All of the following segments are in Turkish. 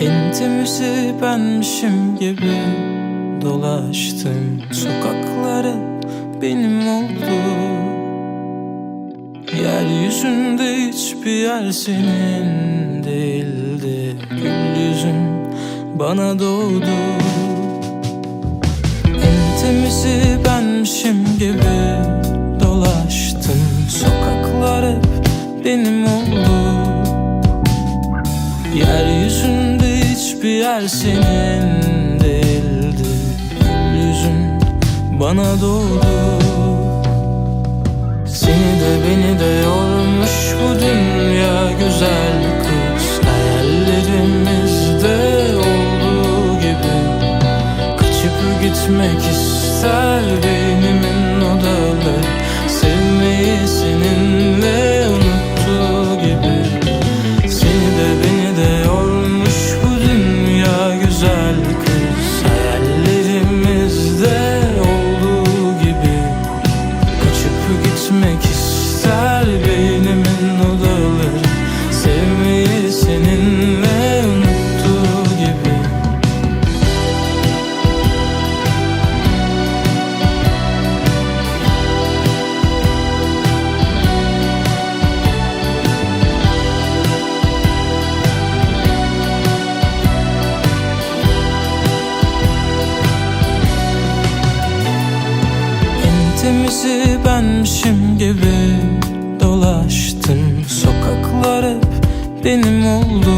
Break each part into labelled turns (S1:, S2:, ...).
S1: En temizi benmişim gibi Dolaştım. Sokaklara benim oldu. Yeryüzünde hiçbir yer senin değildi. Gül yüzün bana doğdu. En temizi benmişim gibi Dolaştım. Sokaklar hep benim oldu. Yeryüzünde hiçbir yer senin değildi. Yüzün bana doğdu. Seni de beni de yormuş bu dünya güzel kız. Hayallerimizde olduğu gibi Kaçıp gitmek ister beynimin ister beynimin odaları Sevmeyi seninle unuttuğu gibi. En temizi benmişim benim oldu.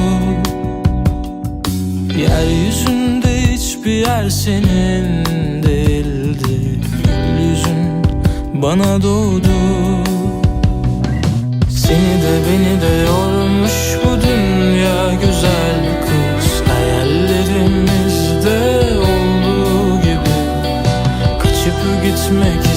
S1: Yeryüzünde hiçbir yer senin değildi. Yüzün bana doğdu. Seni de beni de yormuş bu dünya güzel kız. Hayallerimizde olduğu gibi Kaçıp gitmek